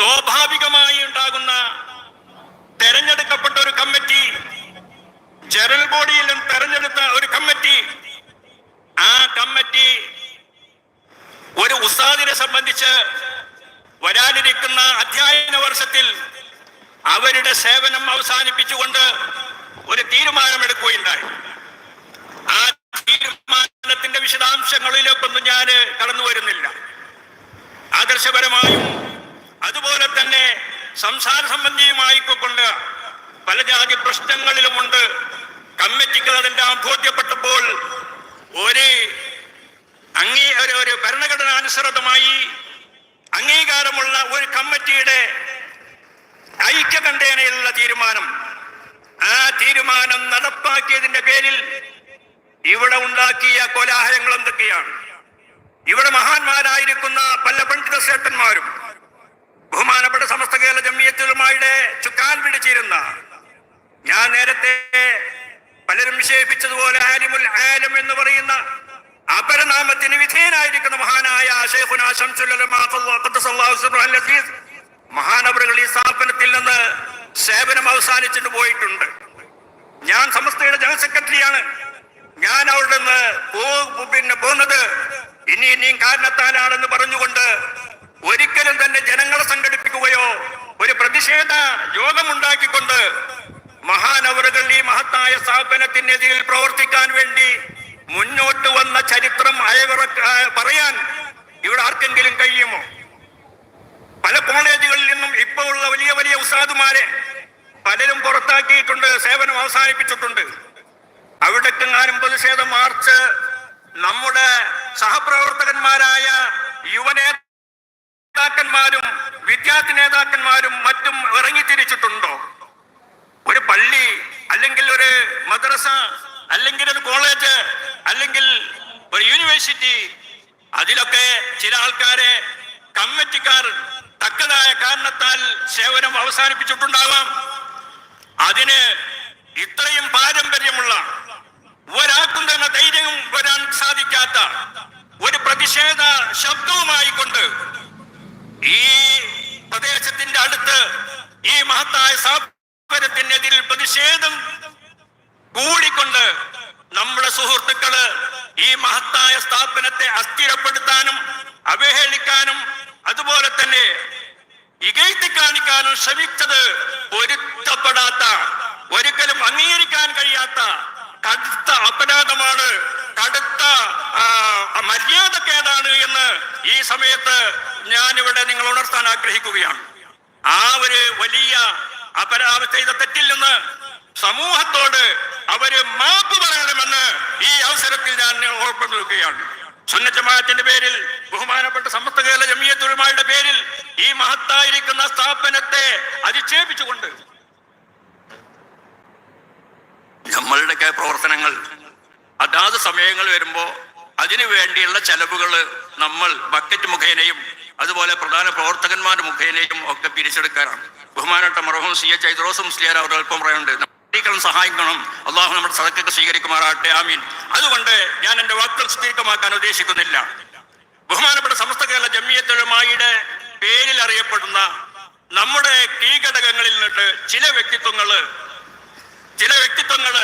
സ്വാഭാവികമായി ഉണ്ടാകുന്ന തെരഞ്ഞെടുക്കപ്പെട്ട ഒരു കമ്മിറ്റി ജനറൽ ബോഡിയിൽ നിന്ന് തെരഞ്ഞെടുത്ത ഒരു കമ്മിറ്റി ആ കമ്മിറ്റി ഒരു ഉസ്താദിനെ സംബന്ധിച്ച് വരാനിരിക്കുന്ന അധ്യയന വർഷത്തിൽ അവരുടെ സേവനം അവസാനിപ്പിച്ചുകൊണ്ട് ഒരു തീരുമാനമെടുക്കുകയുണ്ടായി. ആ തീരുമാനത്തിന്റെ വിശദാംശങ്ങളിലേക്കൊന്നും ഞാൻ കടന്നു വരുന്നില്ല ആദർശപരമായും അതുപോലെ തന്നെ സംസാര സംബന്ധിയുമായിക്കൊണ്ട് പല ജാതി പ്രശ്നങ്ങളിലുമുണ്ട് കമ്മിറ്റിക്ക് അതെല്ലാം ബോധ്യപ്പെട്ടപ്പോൾ ഒരു അംഗീ ഒരു ഒരു ഭരണഘടനാനുസൃതമായി അംഗീകാരമുള്ള ഒരു കമ്മിറ്റിയുടെ ഐക്യകണ്ഠേനയിലുള്ള തീരുമാനം. ആ തീരുമാനം നടപ്പാക്കിയതിന്റെ പേരിൽ ഇവിടെ ഉണ്ടാക്കിയ കോലാഹലങ്ങൾ എന്തൊക്കെയാണ്? ഇവിടെ മഹാന്മാരായിരിക്കുന്ന പല പണ്ഡിത ശ്രേഷ്ഠന്മാരും ബഹുമാനപ്പെട്ട സമസ്ത കേരള ജമ്മിയത്തുലമായുടെ ചുക്കാൻ പിടിച്ചിരുന്ന ഞാൻ നേരത്തെ പലരും വിശേഷിപ്പിച്ചതുപോലെ ആലിമുൽ ആലം എന്ന് പറയുന്ന അപരനാമത്തിന് വിധേയനായിരിക്കുന്ന മഹാനായ മഹാനവറുകൾ ഈ സ്ഥാപനത്തിൽ നിന്ന് സേവനം അവസാനിച്ചിട്ട് പോയിട്ടുണ്ട്. ഞാൻ സമസ്തയുടെ ജനറൽ സെക്രട്ടറിയാണ്. ഞാൻ അവിടെ നിന്ന് പിന്നെ പോകുന്നത് ഇനി ഇനിയും കാരണത്താലാണെന്ന് പറഞ്ഞുകൊണ്ട് ഒരിക്കലും തന്നെ ജനങ്ങളെ സംഘടിപ്പിക്കുകയോ ഒരു പ്രതിഷേധ യോഗമുണ്ടാക്കിക്കൊണ്ട് മഹാനവറുകൾ ഈ മഹത്തായ സ്ഥാപനത്തിനെതിരിൽ പ്രവർത്തിക്കാൻ വേണ്ടി മുന്നോട്ട് വന്ന ചരിത്രം അയവിറ പറയാൻ ഇവിടെ ആർക്കെങ്കിലും കഴിയുമോ? പല കോളേജുകളിൽ നിന്നും ഇപ്പോൾ ഉള്ള വലിയ വലിയ ഉസ്താദുമാരെ പലരും പുറത്താക്കിയിട്ടുണ്ട് സേവനം അവസാനിപ്പിച്ചിട്ടുണ്ട്. അവിടേക്കെങ്ങാനും പ്രതിഷേധം മാർച്ച് നമ്മുടെ സഹപ്രവർത്തകന്മാരായ യുവനേതാക്കന്മാരും വിദ്യാർത്ഥി നേതാക്കന്മാരും മറ്റും ഇറങ്ങിത്തിരിച്ചിട്ടുണ്ടോ? ഒരു പള്ളി അല്ലെങ്കിൽ ഒരു മദ്രസ അല്ലെങ്കിൽ ഒരു കോളേജ് അല്ലെങ്കിൽ ഒരു യൂണിവേഴ്സിറ്റി അതിലൊക്കെ ചില ആൾക്കാരെ കമ്മിറ്റിക്കാർ തക്കതായ കാരണത്താൽ സേവനം അവസാനിപ്പിച്ചിട്ടുണ്ടാവാം. അതിന് ഇത്രയും പാരമ്പര്യമുള്ള മഹത്തായ സ്ഥാപനത്തിനെതിരിൽ പ്രതിഷേധം കൂടിക്കൊണ്ട് നമ്മുടെ സുഹൃത്തുക്കൾ ഈ മഹത്തായ സ്ഥാപനത്തെ അസ്ഥിരപ്പെടുത്താനും അവഹേളിക്കാനും അതുപോലെ തന്നെ ഇകഴ്ത്തി കാണിക്കാനും ശ്രമിച്ചത് പൊരുത്തപ്പെടാത്ത ഒരിക്കലും അംഗീകരിക്കാൻ കഴിയാത്ത കടുത്ത അപരാധമാണ് കടുത്ത മര്യാദക്കേതാണ് എന്ന് ഈ സമയത്ത് ഞാനിവിടെ നിങ്ങൾ ഉണർത്താൻ ആഗ്രഹിക്കുകയാണ്. ആ ഒരു വലിയ അപരാധ ചെയ്ത തെറ്റിൽ നിന്ന് സമൂഹത്തോട് അവർ മാപ്പ് പറയണമെന്ന് ഈ അവസരത്തിൽ ഞാൻ ഓർമ്മപ്പെടുത്തുകയാണ് സുന്നജമാഅത്തിന്റെ പേരിൽ ബഹുമാനപ്പെട്ട സമസ്ത കേരള ജമീയത്തുമാരുടെ പേരിൽ ഈ മഹത്തായിരിക്കുന്ന സ്ഥാപനത്തെ അധിക്ഷേപിച്ചുകൊണ്ട് നമ്മളുടെയൊക്കെ പ്രവർത്തനങ്ങൾ അതാത് സമയങ്ങൾ വരുമ്പോ അതിനു വേണ്ടിയുള്ള ചെലവുകൾ നമ്മൾ ബക്കറ്റ് മുഖേനയും അതുപോലെ പ്രധാന പ്രവർത്തകന്മാർ മുഖേനയും ഒക്കെ പിരിച്ചെടുക്കാനാണ്. ബഹുമാനപ്പെട്ട മറഹും സി എച്ച് ഐദ്രോസും മുസ്ലിയാർ അവർ അല്പം പറയുന്നുണ്ട്. സഹായിക്കണം സഹായിക്കണം. അള്ളാഹു നമ്മുടെ സദക്കൊക്കെ സ്വീകരിക്കുമാറാകട്ടെ. ആമീൻ. അതുകൊണ്ട് ഞാൻ എന്റെ വാക്കുകൾ സ്ഥിരീകമാക്കാൻ ഉദ്ദേശിക്കുന്നില്ല. ബഹുമാനപ്പെട്ട സമസ്ത കേരള ജമ്മിയത്തൊഴുമായിയുടെ പേരിൽ അറിയപ്പെടുന്ന നമ്മുടെ കീഘടകങ്ങളിൽ ഘടകങ്ങളിൽ നിന്നിട്ട് ചില വ്യക്തിത്വങ്ങൾ ചില വ്യക്തിത്വങ്ങൾ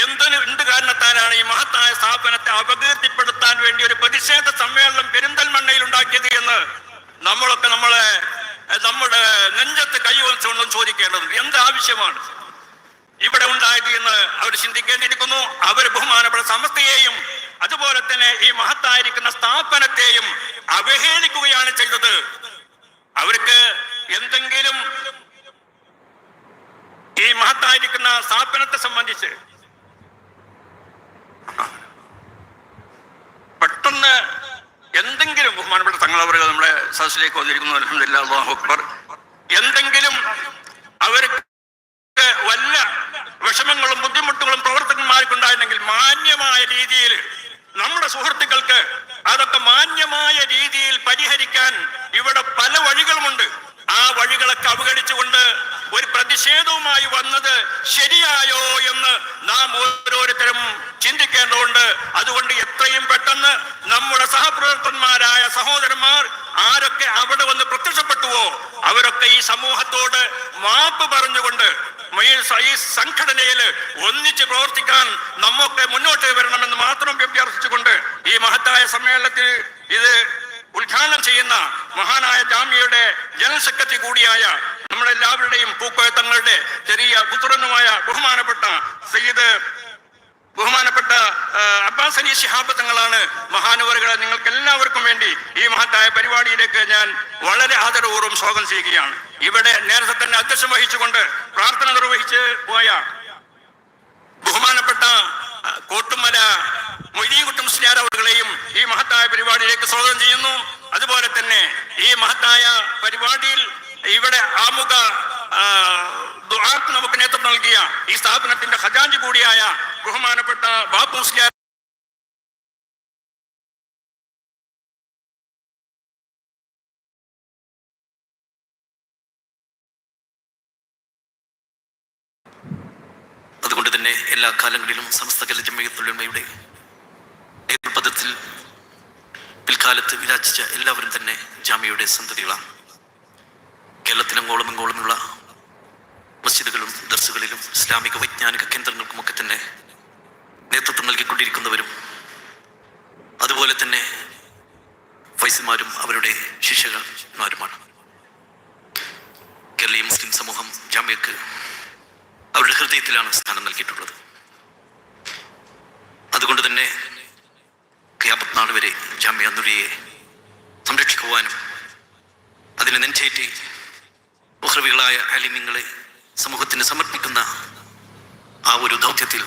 എന്തിന് എന്ത് കാരണത്താലാണ് ഈ മഹത്തായ സ്ഥാപനത്തെ അപകീർത്തിപ്പെടുത്താൻ വേണ്ടി ഒരു പ്രതിഷേധ സമ്മേളനം പെരിന്തൽമണ്ണയിൽ ഉണ്ടാക്കിയത് എന്ന് നമ്മളൊക്കെ നമ്മളെ നമ്മുടെ നെഞ്ചത്ത് കൈവച്ചുകൊണ്ടും ചോദിക്കേണ്ടതുണ്ട്. എന്ത് ആവശ്യമാണ്? ഇവിടെ ഉണ്ടായത് എന്ന് അവർ ചിന്തിക്കേണ്ടിയിരിക്കുന്നു. അവർ ബഹുമാനപ്പെട്ട സമസ്തയെയും അതുപോലെ തന്നെ ഈ മഹത്തായിരിക്കുന്ന സ്ഥാപനത്തെയും അവഹേളിക്കുകയാണ് ചെയ്തത്. അവർക്ക് എന്തെങ്കിലും ഈ മഹത്തായിരിക്കുന്ന സ്ഥാപനത്തെ സംബന്ധിച്ച് പെട്ടെന്ന് എന്തെങ്കിലും ബഹുമാനപ്പെട്ട തങ്ങളവർ നമ്മുടെ സദസ്സിലേക്ക് വന്നിരിക്കുന്നു അല്ലാഹു അക്ബർ. എന്തെങ്കിലും അവർക്ക് വല്ല വിഷമങ്ങളും ബുദ്ധിമുട്ടുകളും പ്രവർത്തകന്മാർക്കുണ്ടായിരുന്നെങ്കിൽ മാന്യമായ രീതിയിൽ നമ്മുടെ സുഹൃത്തുക്കൾക്ക് അതൊക്കെ മാന്യമായ രീതിയിൽ പരിഹരിക്കാൻ ഇവിടെ പല വഴികളുമുണ്ട്. ആ വഴികളൊക്കെ അവഗണിച്ചുകൊണ്ട് ഒരു പ്രതിഷേധവുമായി വന്നത് ശരിയായോ എന്ന് നാം ഓരോരുത്തരും ചിന്തിക്കേണ്ടതുണ്ട്. അതുകൊണ്ട് എത്രയും പെട്ടെന്ന് നമ്മുടെ സഹപ്രവർത്തകന്മാരായ സഹോദരന്മാർ ആരൊക്കെ അവിടെ വന്ന് പ്രത്യക്ഷപ്പെട്ടുവോ? അവരൊക്കെ ഈ സമൂഹത്തോട് മാപ്പ് പറഞ്ഞുകൊണ്ട് ഈ സംഘടനയിൽ ഒന്നിച്ച് പ്രവർത്തിക്കാൻ നമ്മൊക്കെ മുന്നോട്ട് വരണമെന്ന് മാത്രം അഭ്യർത്ഥിച്ചുകൊണ്ട് ഈ മഹത്തായ സമ്മേളനത്തിൽ ഇത് ഉദ്ഘാടനം ചെയ്യുന്ന മഹാനായ ജാമ്യയുടെ ജനറൽ സെക്രട്ടറി കൂടിയായ നമ്മളെല്ലാവരുടെയും പൂക്കോയത്തങ്ങളുടെ ചെറിയ പുത്രനുമായ ബഹുമാനപ്പെട്ട സയ്യിദ് ബഹുമാനപ്പെട്ട അബ്ബാസ് അലി ശിഹാബ് തങ്ങളാണ് മഹാനുവരുകളെ നിങ്ങൾക്ക് എല്ലാവർക്കും വേണ്ടി ഈ മഹത്തായ പരിപാടിയിലേക്ക് ഞാൻ വളരെ ആദരപൂർവം സ്വാഗതം ചെയ്യുകയാണ്. ഇവിടെ നേരത്തെ തന്നെ അധ്യക്ഷം വഹിച്ചുകൊണ്ട് പ്രാർത്ഥന നിർവഹിച്ച് പോയ ബഹുമാനപ്പെട്ട കോട്ടുമല മൊയ്തീകുട്ടം സ്നാർ അവരുകളെയും ഈ മഹത്തായ പരിപാടിയിലേക്ക് സ്വാഗതം ചെയ്യുന്നു. അതുപോലെ തന്നെ ഈ മഹത്തായ പരിപാടിയിൽ ഇവിടെ ആമുഖ ദുആക്ക് നമുക്ക് നേതൃത്വം നൽകിയ ഈ സ്ഥാപനത്തിന്റെ ഖജാഞ്ചി കൂടിയായ ബഹുമാനപ്പെട്ട ബാപ്പു അതുകൊണ്ട് തന്നെ എല്ലാ കാലങ്ങളിലും സമസ്ത കലജമയത്തുള്ളമയുടെ പദത്തിൽ പിൽക്കാലത്ത് വിരാജിച്ച എല്ലാവരും തന്നെ ജാമ്യയുടെ സന്തതികളാണ്. കേരളത്തിലങ്ങോളം ഇങ്ങോളമുള്ള മസ്ജിദുകളും ദർസുകളിലും ഇസ്ലാമിക വൈജ്ഞാനിക കേന്ദ്രങ്ങൾക്കുമൊക്കെ തന്നെ നേതൃത്വം നൽകിക്കൊണ്ടിരിക്കുന്നവരും അതുപോലെ തന്നെ വൈസുമാരും അവരുടെ ശിഷ്യന്മാരുമാണ്. കേരളീയ മുസ്ലിം സമൂഹം ജാമ്യക്ക് അവരുടെ ഹൃദയത്തിലാണ് സ്ഥാനം നൽകിയിട്ടുള്ളത്. അതുകൊണ്ട് തന്നെ ക്യാപത്നാൾ വരെ ജാമ്യ നുരിയെ സംരക്ഷിക്കുവാനും അതിനെ നെഞ്ചേറ്റി ഉഹ്രവികളായ അലിമിങ്ങളെ സമൂഹത്തിന് സമർപ്പിക്കുന്ന ആ ഒരു ദൗത്യത്തിൽ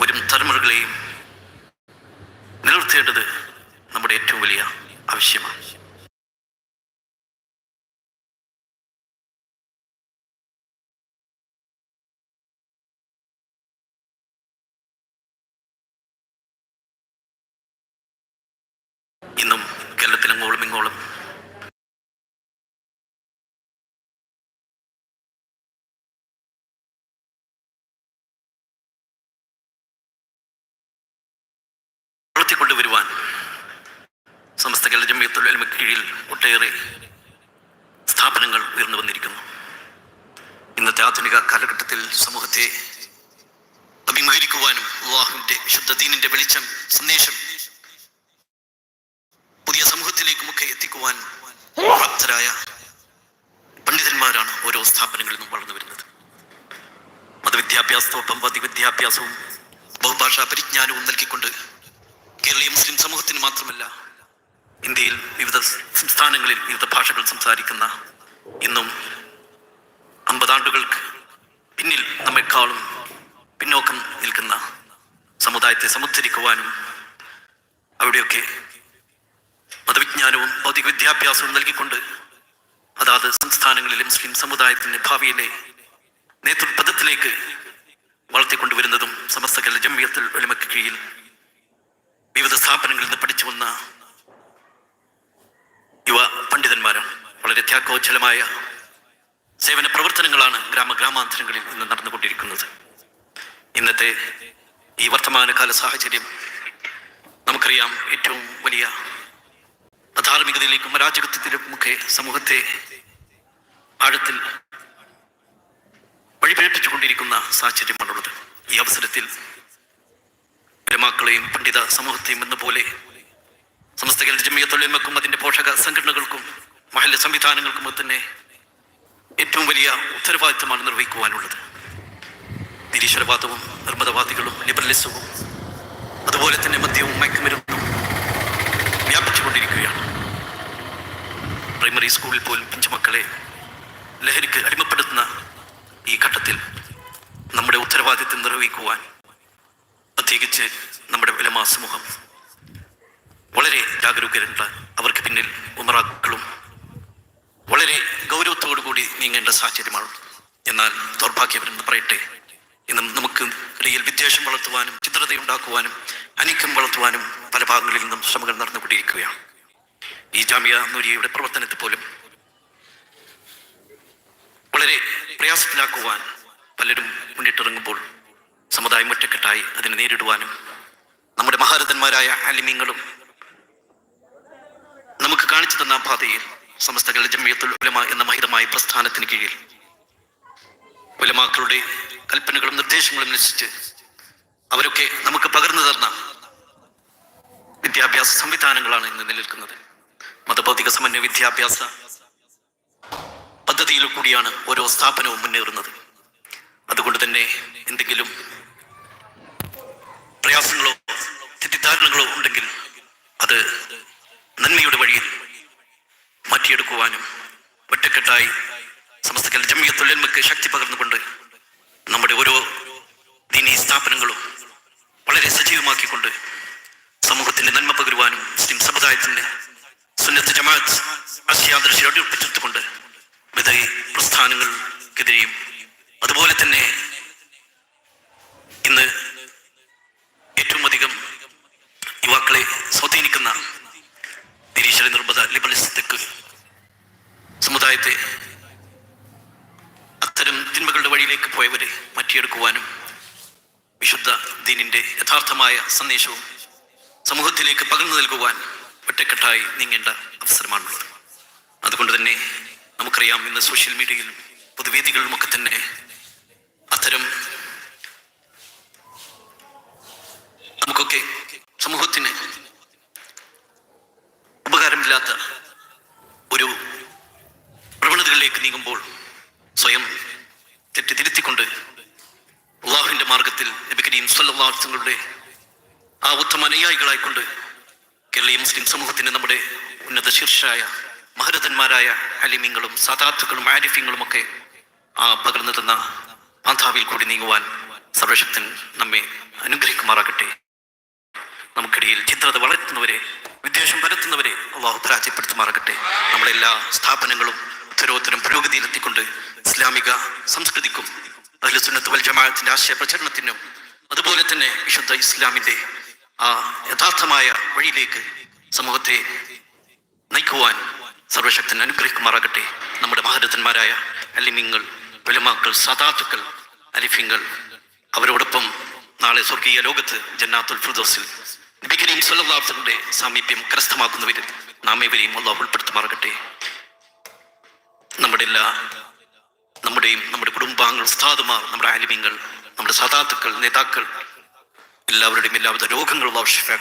വരും തലമുറകളെയും നിലനിർത്തേണ്ടത് നമ്മുടെ ഏറ്റവും വലിയ ആവശ്യമാണ്. ഇന്നും കേരളത്തിലങ്ങോളം ഇങ്ങോളം വളർത്തിക്കൊണ്ടുവരുവാൻ സമസ്ത കേരള ജമ്മിയത്തുൽ അൽമ കീഴിൽ ഒട്ടേറെ സ്ഥാപനങ്ങൾ ഉയർന്നു വന്നിരിക്കുന്നു. ഇന്നത്തെ ആധുനിക കാലഘട്ടത്തിൽ സമൂഹത്തെ അഭിമുഖീകരിക്കുവാനും ശുദ്ധ ദീനിന്റെ വെളിച്ചം സന്ദേശം പുതിയ സമൂഹത്തിലേക്കുമൊക്കെ എത്തിക്കുവാൻ പ്രാപ്തരായ പണ്ഡിതന്മാരാണ് ഓരോ സ്ഥാപനങ്ങളിൽ നിന്നും വളർന്നു വരുന്നത്. മതവിദ്യാഭ്യാസത്തോടൊപ്പം വിദ്യാഭ്യാസവും ബഹുഭാഷാ പരിജ്ഞാനവും നൽകിക്കൊണ്ട് കേരളീയ മുസ്ലിം സമൂഹത്തിന് മാത്രമല്ല ഇന്ത്യയിൽ വിവിധ സംസ്ഥാനങ്ങളിൽ വിവിധ ഭാഷകൾ സംസാരിക്കുന്ന ഇന്നും അമ്പതാണ്ടുകൾക്ക് പിന്നിൽ നമ്മെക്കാളും പിന്നോക്കം നിൽക്കുന്ന സമുദായത്തെ സമുദ്ധരിക്കുവാനും അവിടെയൊക്കെ മതവിജ്ഞാനവും ഭൗതിക വിദ്യാഭ്യാസവും നൽകിക്കൊണ്ട് അതാത് സംസ്ഥാനങ്ങളിലെ മുസ്ലിം സമുദായത്തിന്റെ ഭാവിയിലെ നേതൃപദത്തിലേക്ക് വളർത്തിക്കൊണ്ടുവരുന്നതും സമസ്ത കേരള ജമ്മിയത്തിൽ എളിമയ്ക്ക് കീഴിൽ വിവിധ സ്ഥാപനങ്ങളിൽ നിന്ന് പഠിച്ചു വന്ന യുവ പണ്ഡിതന്മാരും വളരെ ത്യാഗോജ്ജലമായ സേവന പ്രവർത്തനങ്ങളാണ് ഗ്രാമ ഗ്രാമാന്തരങ്ങളിൽ ഇന്ന് നടന്നുകൊണ്ടിരിക്കുന്നത്. ഇന്നത്തെ ഈ വർത്തമാനകാല സാഹചര്യം നമുക്കറിയാം ഏറ്റവും വലിയ അധാർമികതയിലേക്കും അരാജകത്വത്തിലേക്കുമൊക്കെ സമൂഹത്തെ ആഴത്തിൽ വഴിപിഴപ്പിച്ചുകൊണ്ടിരിക്കുന്ന സാഹചര്യമാണുള്ളത്. ഈ അവസരത്തിൽ ഉലമാക്കളെയും പണ്ഡിത സമൂഹത്തെയും എന്ന പോലെ സമസ്ത കേരള ജമിയത്തൊഴിമക്കും അതിന്റെ പോഷക സംഘടനകൾക്കും മഹല്ല സംവിധാനങ്ങൾക്കും തന്നെ ഏറ്റവും വലിയ ഉത്തരവാദിത്തമാണ് നിർവഹിക്കുവാനുള്ളത്. നിരീശ്വരവാദവും നിർമ്മതവാദികളും ലിബറലിസവും അതുപോലെ തന്നെ മദ്യവും മയക്കുമരുന്നും വ്യാപിച്ചുകൊണ്ടിരിക്കുകയാണ്. പ്രൈമറി സ്കൂളിൽ പോലും പിഞ്ചുമക്കളെ ലഹരിക്ക് അടിമപ്പെടുത്തുന്ന ഈ ഘട്ടത്തിൽ നമ്മുടെ ഉത്തരവാദിത്തം നിർവഹിക്കുവാൻ പ്രത്യേകിച്ച് നമ്മുടെ വിലമാ സമൂഹം വളരെ ജാഗരൂകരുണ്ട് അവർക്ക് പിന്നിൽ ഉമറാക്കളും വളരെ ഗൗരവത്തോടു കൂടി നീങ്ങേണ്ട സാഹചര്യമാണ്. എന്നാൽ ദൗർഭാഗ്യവരെന്ന് പറയട്ടെ. ഇന്നും നമുക്ക് ഇടയിൽ വിദ്വേഷം വളർത്തുവാനും ചിത്രതയുണ്ടാക്കുവാനും അനിക്കം വളർത്തുവാനും പല ഭാഗങ്ങളിൽ നിന്നും ശ്രമങ്ങൾ നടന്നുകൊണ്ടിരിക്കുകയാണ്. ഈ ജാമ്യ നൂരിയയുടെ പ്രവർത്തനത്തെ പോലും വളരെ പ്രയാസത്തിലാക്കുവാൻ പലരും മുന്നിട്ടിറങ്ങുമ്പോൾ സമുദായം ഒറ്റക്കെട്ടായി അതിനെ നേരിടുവാനും നമ്മുടെ മഹാരഥന്മാരായ അലിമ്യങ്ങളും നമുക്ക് കാണിച്ചു തന്ന പാതയിൽ സമസ്തകളുടെ ജമ്മിയത്തുൽ ഉലമ എന്ന മഹിതമായ പ്രസ്ഥാനത്തിന് കീഴിൽ ഉലമാക്കളുടെ കൽപ്പനകളും നിർദ്ദേശങ്ങളും അനുസരിച്ച് അവരൊക്കെ നമുക്ക് പകർന്നു തന്ന വിദ്യാഭ്യാസ സംവിധാനങ്ങളാണ് ഇന്ന് നിലനിൽക്കുന്നത്. മതഭൗതിക സമന്വയ വിദ്യാഭ്യാസ പദ്ധതിയിൽ കൂടിയാണ് ഓരോ സ്ഥാപനവും മുന്നേറുന്നത്. അതുകൊണ്ട് തന്നെ എന്തെങ്കിലും പ്രയാസങ്ങളോ തെറ്റിദ്ധാരണകളോ ഉണ്ടെങ്കിൽ അത് നന്മയുടെ വഴിയിൽ മാറ്റിയെടുക്കുവാനും ഒറ്റക്കെട്ടായി സമസ്തകൽ ജമ്മിയത്തുള്ളന്മക്ക് ശക്തി പകർന്നുകൊണ്ട് നമ്മുടെ ഓരോ ദീനീ സ്ഥാപനങ്ങളും വളരെ സജീവമാക്കിക്കൊണ്ട് സമൂഹത്തിന്റെ നന്മ പകരുവാനും മുസ്ലിം സമുദായത്തിന്റെ സുന്നത്ത് ജമാഅത്ത് ആശയാദർശി അടിയുറപ്പിച്ചെടുത്തുകൊണ്ട് വിധ പ്രസ്ഥാനങ്ങൾക്കെതിരെയും അതുപോലെ തന്നെ ഇന്ന് ഏറ്റവും അധികം യുവാക്കളെ സ്വാധീനിക്കുന്ന നിരീശ്വര നിർബന്ധ സമുദായത്തെ അത്തരം തിന്മകളുടെ വഴിയിലേക്ക് പോയവരെ മാറ്റിയെടുക്കുവാനും വിശുദ്ധ ദീനിന്റെ യഥാർത്ഥമായ സന്ദേശവും സമൂഹത്തിലേക്ക് പകർന്നു നൽകുവാൻ ഒറ്റക്കെട്ടായി നീങ്ങേണ്ട അവസരമാണുള്ളത്. അതുകൊണ്ട് തന്നെ നമുക്കറിയാം ഇന്ന് സോഷ്യൽ മീഡിയയിലും പൊതുവേദികളിലുമൊക്കെ തന്നെ അത്തരം നമുക്കൊക്കെ സമൂഹത്തിന് ഉപകാരമില്ലാത്ത ഒരു പ്രവണതകളിലേക്ക് നീങ്ങുമ്പോൾ സ്വയം തെറ്റിതിരുത്തിക്കൊണ്ട് അള്ളാഹുവിന്റെ മാർഗത്തിൽ നബി കരീം ആ ഉത്തമ അനുയായികളായിക്കൊണ്ട് കേരളീയ മുസ്ലിം സമൂഹത്തിന് നമ്മുടെ ഉന്നത ശീർഷായ മഹരഥന്മാരായ അലിമിങ്ങളും സദാത്തുക്കളും ആരിഫ്യങ്ങളും ഒക്കെ ആ പകർന്നു തന്ന പാന്താവിൽ കൂടി നീങ്ങുവാൻ സർവശക്തൻ നമ്മെ അനുഗ്രഹിക്കുമാറാകട്ടെ. നമുക്കിടയിൽ ചിത്രത വളർത്തുന്നവരെ അള്ളാഹു അള്ളാഹു പരാജയപ്പെടുത്തുമാറാകട്ടെ നമ്മുടെ എല്ലാ സ്ഥാപനങ്ങളും ഉത്തരോത്തരം പുരോഗതിയിലെത്തിക്കൊണ്ട് ഇസ്ലാമിക സംസ്കൃതിക്കും അഹ്ലുസുന്നത്ത് വൽ ജമാഅത്തിന്റെ ആശയ പ്രചരണത്തിനും അതുപോലെ തന്നെ വിശുദ്ധ ഇസ്ലാമിന്റെ ആ യഥാർത്ഥമായ വഴിയിലേക്ക് സമൂഹത്തെ നയിക്കുവാൻ സർവശക്തൻ അനുഗ്രഹിക്കുമാറാകട്ടെ. നമ്മുടെ മഹാരഥന്മാരായ അലിമിങ്ങൾ വെലുമാക്കൾ സദാത്തുക്കൾ അലിഫിങ്ങൾ അവരോടൊപ്പം നാളെ സ്വർഗീയ ലോകത്ത് ജന്നാത്തുൽ ഫിർദോസിൽ നബി കരീം സല്ലല്ലാഹുവിന്റെ സാമീപ്യം കരസ്ഥമാക്കുന്നവരിൽ നാം ഇവരെയും അള്ളാഹ് ഉൾപ്പെടുത്തുമാറകട്ടെ. നമ്മുടെ എല്ലാ നമ്മുടെയും നമ്മുടെ കുടുംബാംഗങ്ങൾ ഉസ്താദുമാർ നമ്മുടെ ആലിമ്യങ്ങൾ നമ്മുടെ സദാത്തുക്കൾ നേതാക്കൾ എല്ലാവരുടെയും എല്ലാവിധ രോഗങ്ങളുള്ള ആവശ്യപ്പെട്ട